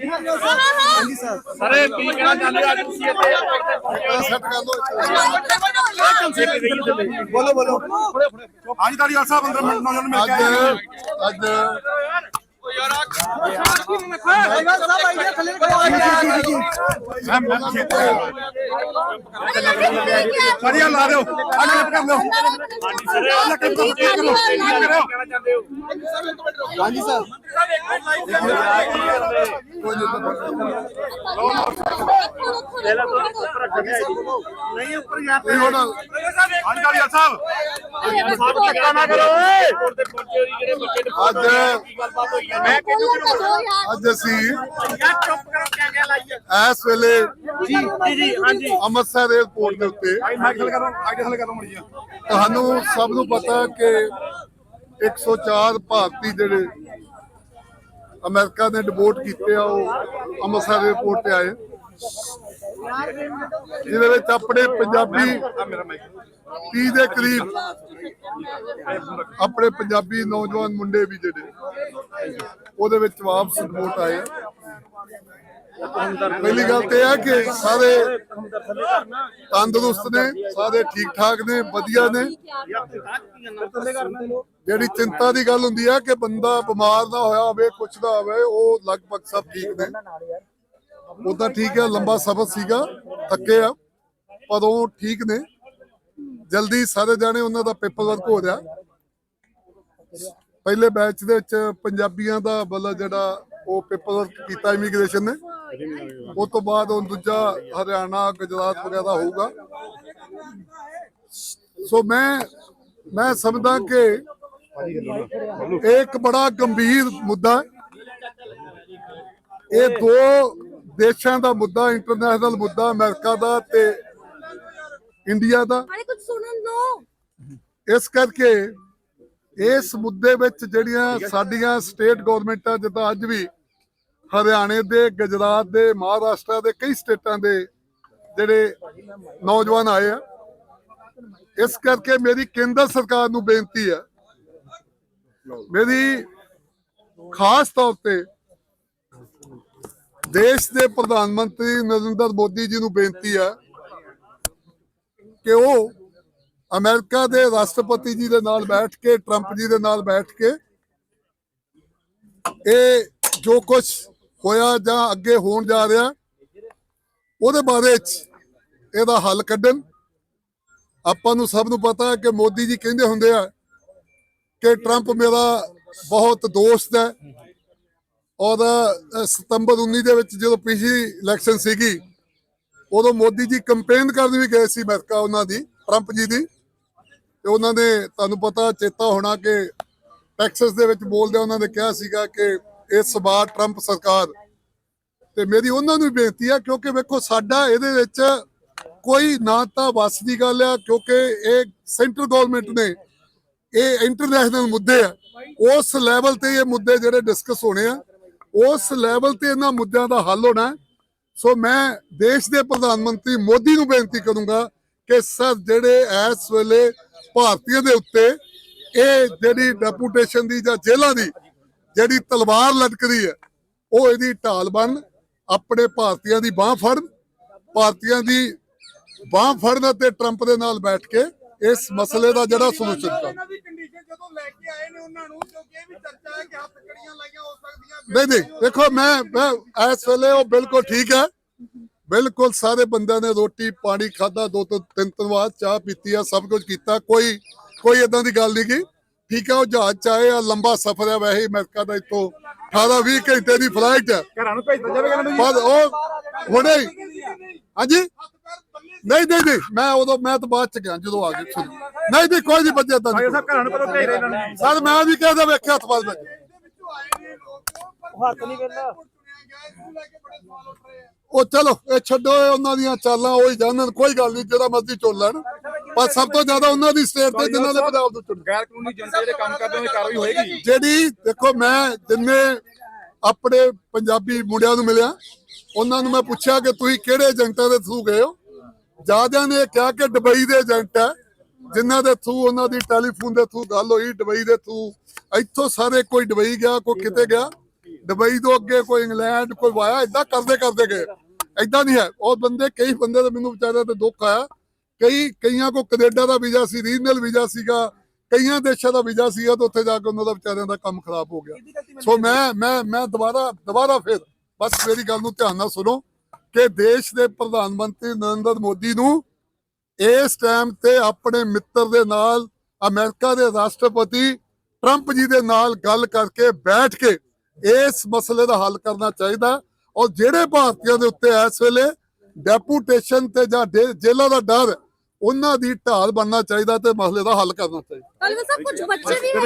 ਹਾਂਜੀ ਸਰ ਸਾਰੇ ਕੀ ਕਹਿਣਾ ਚਾਹੁੰਦੇ ਆ ਤੁਸੀਂ ਇੱਥੇ? ਸੈੱਟ ਕਰ ਲਓ ਬੋਲੋ ਬੋਲੋ ਹਾਂਜੀ ਤੁਹਾਡੀ ਗੱਲ ਸਾਹਿਬ ਅੰਦਰ ਨੌਜਵਾਨ ਮਿਲ ਕੇ ਅੱਜ ਟਾਈਗਰ ਸਾਹਿਬ ਆਈਏ ਥੱਲੇ ਜੀ ਜੀ ਵਧੀਆ ਦਿਓ ਆ ਕਰ ਲਓ ਹਾਂਜੀ ਸਰ ਆ ਕਲਿੱਪ ਨਹੀਂ ਉੱਪਰ ਜਾ ਹੁਣ ਸਾਹਿਬ। ਸਾਹਿਬ ਧੱਕਾ ਨਾ ਕਰੋ ਅੱਜ ਅੱਜ ਅਸੀਂ ਯਾਰ ਚੁੱਪ ਕਰੋ ਕਿਆ ਕਿਆ ਲਾਈਏ। ਇਸ ਵੇਲੇ ਜੀ ਜੀ ਹਾਂਜੀ। ਅੰਮ੍ਰਿਤਸਰ 에ਅਰਪੋਰਟ ਦੇ ਉੱਤੇ ਭਾਈ ਮਾਈਕਲ ਕਰੋ ਅੱਗੇ ਥੱਲੇ ਕਰੋ ਮੜੀਆਂ ਤੁਹਾਨੂੰ ਸਭ ਨੂੰ ਪਤਾ ਕਿ 104 ਭਾਰਤੀ ਜਿਹੜੇ ਅਮਰੀਕਾ ਨੇ ਡਿਪੋਰਟ ਕੀਤੇ ਆ ਉਹ ਅੰਮ੍ਰਿਤਸਰ 에ਅਰਪੋਰਟ ਤੇ ਆਏ। ਜਿਹਦੇ ਵਿੱਚ ਆਪਣੇ ਪੰਜਾਬੀ 30 ਦੇ ਕਰੀਬ ਆਪਣੇ ਪੰਜਾਬੀ ਨੌਜਵਾਨ ਮੁੰਡੇ ਵੀ ਜਿਹੜੇ ਉਹਦੇ ਵਿੱਚ ਵਾਪਸ ਰਿਪੋਰਟ ਆਏ। ਪਹਿਲੀ ਗੱਲ ਤੇ ਇਹ ਕਿ ਸਾਰੇ ਤੰਦਰੁਸਤ ਨੇ, ਸਾਰੇ ਠੀਕ ਠਾਕ ਨੇ, ਵਧੀਆ ਨੇ। ਜਿਹੜੀ ਚਿੰਤਾ ਦੀ ਗੱਲ ਹੁੰਦੀ ਆ ਕਿ ਬੰਦਾ ਬਿਮਾਰ ਨਾ ਹੋਇਆ ਹੋਵੇ, ਕੁਛ ਨਾ ਹੋਵੇ, ਉਹ ਲਗਭਗ ਸਭ ਠੀਕ ਨੇ। ਉਦਾਂ ਠੀਕ ਹੈ, ਲੰਬਾ ਸਫ਼ਰ ਸੀਗਾ, ਥੱਕੇ ਆ, ਪਰ ਉਹ ਠੀਕ ਨੇ। ਜਲਦੀ ਸਾਰੇ ਜਾਣੇ ਉਹਨਾਂ ਦਾ ਪੇਪਰ ਵਰਕ ਹੋ ਰਿਹਾ। ਪਹਿਲੇ ਬੈਚ ਦੇ ਵਿੱਚ ਪੰਜਾਬੀਆਂ ਦਾ ਮਤਲਬ ਜਿਹੜਾ ਉਹ ਪੇਪਰ ਵਰਕ ਕੀਤਾ ਇਮੀਗ੍ਰੇਸ਼ਨ ਨੇ। ਉਸ ਤੋਂ ਬਾਅਦ ਉਹ ਦੂਜਾ ਹਰਿਆਣਾ, ਗੁਜਰਾਤ ਵਗੈਰਾ ਹੋਊਗਾ। ਸੋ ਮੈਂ ਮੈਂ ਸਮਝਦਾ ਕਿ ਇਹ ਇੱਕ ਬੜਾ ਗੰਭੀਰ ਮੁੱਦਾ ਇਹ ਦੋ ਦੇਸ਼ਾਂ ਦਾ ਮੁੱਦਾ ਇੰਟਰਨੈਸ਼ਨਲ ਮੁੱਦਾ ਅਮਰੀਕਾ ਦਾ ਤੇ ਇੰਡੀਆ ਦਾ। ਅਰੇ ਕੁਝ ਸੁਣਨ ਦੋ। ਇਸ ਕਰਕੇ ਇਸ ਮੁੱਦੇ ਵਿੱਚ ਜਿਹੜੀਆਂ ਸਾਡੀਆਂ ਸਟੇਟ ਗਵਰਨਮੈਂਟਾਂ ਜਿੱਦਾਂ ਅੱਜ ਵੀ ਹਰਿਆਣੇ ਦੇ ਗੁਜਰਾਤ ਦੇ ਮਹਾਰਾਸ਼ਟਰ ਦੇ ਕਈ ਸਟੇਟਾਂ ਦੇ ਜਿਹੜੇ ਨੌਜਵਾਨ ਆਏ ਆ। ਇਸ ਕਰਕੇ ਮੇਰੀ ਕੇਂਦਰ ਸਰਕਾਰ ਨੂੰ ਬੇਨਤੀ ਹੈ ਮੇਰੀ ਖਾਸ ਤੌਰ ਤੇ ਦੇਸ਼ ਦੇ ਪ੍ਰਧਾਨ ਮੰਤਰੀ ਨਰਿੰਦਰ ਮੋਦੀ ਜੀ ਨੂੰ ਬੇਨਤੀ ਹੈ ਕਿ ਉਹ ਅਮਰੀਕਾ ਦੇ ਰਾਸ਼ਟਰਪਤੀ ਜੀ ਦੇ ਨਾਲ ਬੈਠ ਕੇ, ਟਰੰਪ ਜੀ ਦੇ ਨਾਲ ਬੈਠ ਕੇ ਇਹ ਜੋ ਕੁਝ ਹੋਇਆ ਜਾਂ ਅੱਗੇ ਹੋਣ ਜਾ ਰਿਹਾ, ਉਹਦੇ ਬਾਰੇ ਚ ਇਹਦਾ ਹੱਲ ਕੱਢਣ। ਆਪਾਂ ਨੂੰ ਸਭ ਨੂੰ ਪਤਾ ਹੈ ਕਿ ਮੋਦੀ ਜੀ ਕਹਿੰਦੇ ਹੁੰਦੇ ਆ ਕਿ ਟਰੰਪ ਮੇਰਾ ਬਹੁਤ ਦੋਸਤ ਹੈ। ਔਰ ਸਤੰਬਰ 19 ਦੇ ਵਿੱਚ ਜਦੋਂ ਪਿਛਲੀ ਇਲੈਕਸ਼ਨ ਸੀਗੀ, ਉਦੋਂ ਮੋਦੀ ਜੀ ਕੰਪੇਨ ਕਰਨ ਵੀ ਗਏ ਸੀ ਅਮਰੀਕਾ ਉਹਨਾਂ ਦੀ ਟਰੰਪ ਜੀ ਦੀ। ਤੇ ਉਹਨਾਂ ਨੇ, ਤੁਹਾਨੂੰ ਪਤਾ ਚੇਤਾ ਹੋਣਾ ਕਿ ਟੈਕਸਸ ਦੇ ਵਿੱਚ ਬੋਲਦੇ ਉਹਨਾਂ ਨੇ ਕਿਹਾ ਸੀਗਾ ਕਿ ਇਸ ਵਾਰ ਟਰੰਪ ਸਰਕਾਰ। ਤੇ ਮੇਰੀ ਉਹਨਾਂ ਨੂੰ ਵੀ ਬੇਨਤੀ ਆ, ਕਿਉਂਕਿ ਵੇਖੋ, ਸਾਡਾ ਇਹਦੇ ਵਿੱਚ ਕੋਈ ਨਾ ਤਾਂ ਵਸ ਦੀ ਗੱਲ ਆ, ਕਿਉਂਕਿ ਇਹ ਸੈਂਟਰ ਗਵਰਨਮੈਂਟ ਨੇ, ਇਹ ਇੰਟਰਨੈਸ਼ਨਲ ਮੁੱਦੇ ਆ। ਉਸ ਲੈਵਲ ਤੇ ਇਹ ਮੁੱਦੇ ਜਿਹੜੇ ਡਿਸਕਸ ਹੋਣੇ ਆ। ਉਸ ਲੈਵਲ ਤੇ ਇਹਨਾਂ ਮੁੱਦਿਆਂ ਦਾ ਹੱਲ ਹੋਣਾ ਸੋ ਮੈਂ ਦੇਸ਼ ਦੇ ਪ੍ਰਧਾਨ ਮੰਤਰੀ ਮੋਦੀ ਨੂੰ ਬੇਨਤੀ ਕਰੂੰਗਾ ਕਿ ਸਰ, ਜਿਹੜੇ ਇਸ ਵੇਲੇ ਭਾਰਤੀਆਂ ਦੇ ਉੱਤੇ ਇਹ ਜਿਹੜੀ ਡੈਪੂਟੇਸ਼ਨ ਦੀ ਜਾਂ ਜੇਲ੍ਹਾਂ ਦੀ ਜਿਹੜੀ ਤਲਵਾਰ ਲਟਕਦੀ ਹੈ, ਉਹ ਇਹਦੀ ਢਾਲ ਬਣ ਆਪਣੇ ਭਾਰਤੀਆਂ ਦੀ ਬਾਹ ਫੜਨ, ਭਾਰਤੀਆਂ ਦੀ ਬਾਹ ਫੜਨ ਅਤੇ ਟਰੰਪ ਦੇ ਨਾਲ ਬੈਠ ਕੇ ਇਸ ਮਸਲੇ ਦਾ ਜਿਹੜਾ ਸੋਲੂਸ਼ਨ ਕਰਨ ਜਦੋਂ ਲੈ ਕੇ ਆਏ ਨੇ ਉਹਨਾਂ ਨੂੰ ਕਿਉਂਕਿ ਇਹ ਵੀ ਚਰਚਾ ਹੈ ਕਿ ਹੱਥ ਕੜੀਆਂ ਲਾਈਆਂ ਹੋ ਸਕਦੀਆਂ ਨਹੀਂ ਨਹੀਂ ਦੇਖੋ ਮੈਂ ਮੈਂ ਇਸ ਵੇਲੇ ਉਹ ਬਿਲਕੁਲ ਠੀਕ ਹੈ। ਬਿਲਕੁਲ ਸਾਰੇ ਬੰਦਿਆਂ ਨੇ ਰੋਟੀ ਪਾਣੀ ਖਾਦਾ ਦੋ ਤੋਂ ਤਿੰਨ ਤਿੰਨ ਵਾਰ ਚਾਹ ਪੀਤੀ ਆ ਸਭ ਕੁਝ ਕੀਤਾ ਕੋਈ ਕੋਈ ਇਦਾਂ ਦੀ ਗੱਲ ਨਹੀਂ ਗੀ। ਠੀਕ ਹੈ ਉਹ ਜਹਾਜ਼ ਚ ਆਏ ਆ ਲੰਬਾ ਸਫ਼ਰ ਹੈ ਵੈਸੇ ਹੀ ਅਮਰੀਕਾ ਦਾ ਇੱਥੋਂ। 18 20 ਘੰਟੇ ਦੀ ਫਲਾਈਟ ਹੈ ਘਰਾਂ ਨੂੰ ਭੇਜ ਜਾਵੇਗਾ ਨਾ ਪਰ ਉਹ ਹੁਣੇ ਹੀ। ਹਾਂਜੀ? ਨਹੀਂ ਨਹੀਂ ਨਹੀਂ ਮੈਂ ਉਦੋਂ ਮੈਂ ਤਾਂ ਬਾਅਦ ਚ ਗਿਆ ਜਦੋਂ ਆ ਗਏ ਨਹੀਂ ਨਹੀਂ ਕੋਈ ਨਹੀਂ ਬੱਜੇ ਤਾਂ ਭਾਈ ਸਾਹਿਬ ਘਰਾਂ ਨੂੰ ਕਦੋਂ ਭੇਜ ਰਹੇ ਇਹਨਾਂ ਨੂੰ ਸਰ ਮੈਂ ਵੀ ਕਹਦਾ ਵੇਖਿਆ ਹੱਥ ਬਾਦ ਵਿੱਚ ਹੱਥ ਨਹੀਂ ਵੇਲਾ ਉਹ ਚਲੋ ਇਹ ਛੱਡੋ ਇਹ ਉਹਨਾਂ ਦੀਆਂ ਚਾਲਾਂ ਉਹ ਹੀ ਜਾਣਨ ਕੋਈ ਗੱਲ ਨਹੀਂ ਜਿਹੜਾ ਮਰਜ਼ੀ ਚੁਣ ਲੈਣ। ਪਰ ਸਭ ਤੋਂ ਜ਼ਿਆਦਾ ਉਹਨਾਂ ਦੀ ਸਟੇਟ ਤੇ ਜਿਨ੍ਹਾਂ ਨੇ ਪੰਜਾਬ ਤੋਂ ਚੁਣ ਗੈਰ ਕਾਨੂੰਨੀ ਜਨਤਾ ਜਿਹੜੇ ਕੰਮ ਕਰਦੇ ਦੀ ਕਾਰਵਾਈ ਹੋਏਗੀ? ਜਿਹੜੀ ਦੇਖੋ ਮੈਂ ਜਿੰਨੇ ਆਪਣੇ ਪੰਜਾਬੀ ਮੁੰਡਿਆਂ ਨੂੰ ਮਿਲਿਆ ਉਹਨਾਂ ਨੂੰ ਮੈਂ ਪੁੱਛਿਆ ਕਿ ਤੁਸੀਂ ਕਿਹੜੇ ਏਜੰਟਾਂ ਦੇ ਥਰੂ ਗਏ ਹੋ? ਜਿਆਦਿਆਂ ਨੇ ਕਿਹਾ ਕਿ ਦੁਬਈ ਦੇ ਏਜੰਟ ਹੈ ਜਿਨ੍ਹਾਂ ਦੇ ਥਰੂ ਉਹਨਾਂ ਦੀ ਟੈਲੀਫੋਨ ਦੇ ਥਰੂ ਗੱਲ ਹੋਈ ਦੁਬਈ ਦੇ ਥਰੂ ਇੱਥੋਂ ਸਾਰੇ ਕੋਈ ਦੁਬਈ ਗਿਆ ਕੋਈ ਕਿਤੇ ਗਿਆ। ਦੁਬਈ ਤੋਂ ਅੱਗੇ ਕੋਈ ਇੰਗਲੈਂਡ ਕੋਈ ਵਾਇਆ ਇਦਾਂ ਕਰਦੇ ਕਰਦੇ ਗਏ। ਇਦਾਂ ਨਹੀਂ ਹੈ। ਉਹ ਬੰਦੇ ਕਈ ਬੰਦੇ ਦਾ ਮੈਨੂੰ ਵਿਚਾਰਿਆਂ ਤੇ ਦੁੱਖ ਆਇਆ। ਕਈ ਕਈਆਂ ਕੋ ਕੈਨੇਡਾ ਦਾ ਵੀਜ਼ਾ ਸੀ ਰੀਜਨਲ ਵੀਜ਼ਾ ਸੀਗਾ ਕਈਆਂ ਦੇਸ਼ਾਂ ਦਾ ਵੀਜ਼ਾ ਸੀਗਾ ਤੇ ਉੱਥੇ ਜਾ ਕੇ ਉਹਨਾਂ ਦਾ ਵਿਚਾਰਿਆਂ ਦਾ ਕੰਮ ਖਰਾਬ ਹੋ ਗਿਆ। ਸੋ ਮੈਂ ਮੈਂ ਮੈਂ ਦੁਬਾਰਾ ਦੁਬਾਰਾ ਫਿਰ ਬਸ ਮੇਰੀ ਗੱਲ ਨੂੰ ਧਿਆਨ ਨਾਲ ਸੁਣੋ ਕਿ ਦੇਸ਼ ਦੇ ਪ੍ਰਧਾਨ ਮੰਤਰੀ ਨਰਿੰਦਰ ਮੋਦੀ ਨੂੰ ਇਸ ਟਾਈਮ ਤੇ ਆਪਣੇ ਮਿੱਤਰ ਦੇ ਨਾਲ ਅਮਰੀਕਾ ਦੇ ਰਾਸ਼ਟਰਪਤੀ ਟਰੰਪ ਜੀ ਦੇ ਨਾਲ ਗੱਲ ਕਰਕੇ ਬੈਠ ਕੇ ਇਸ ਮਸਲੇ ਦਾ ਹੱਲ ਕਰਨਾ ਚਾਹੀਦਾ ਔਰ ਜਿਹੜੇ ਭਾਰਤੀਆਂ ਦੇ ਉੱਤੇ ਇਸ ਵੇਲੇ ਡੈਪੂਟੇਸ਼ਨ ਤੇ ਜਾਂ ਜੇਲ੍ਹਾਂ ਦਾ ਡਰ ਉਹਨਾਂ ਦੀ ਢਾਲ ਬਣਨਾ ਚਾਹੀਦਾ ਤੇ ਮਸਲੇ ਦਾ ਹੱਲ ਕਰਨਾ ਚਾਹੀਦਾ। ਕੱਲ੍ਹ ਸਭ ਕੁਝ ਬੱਚੇ ਵੀ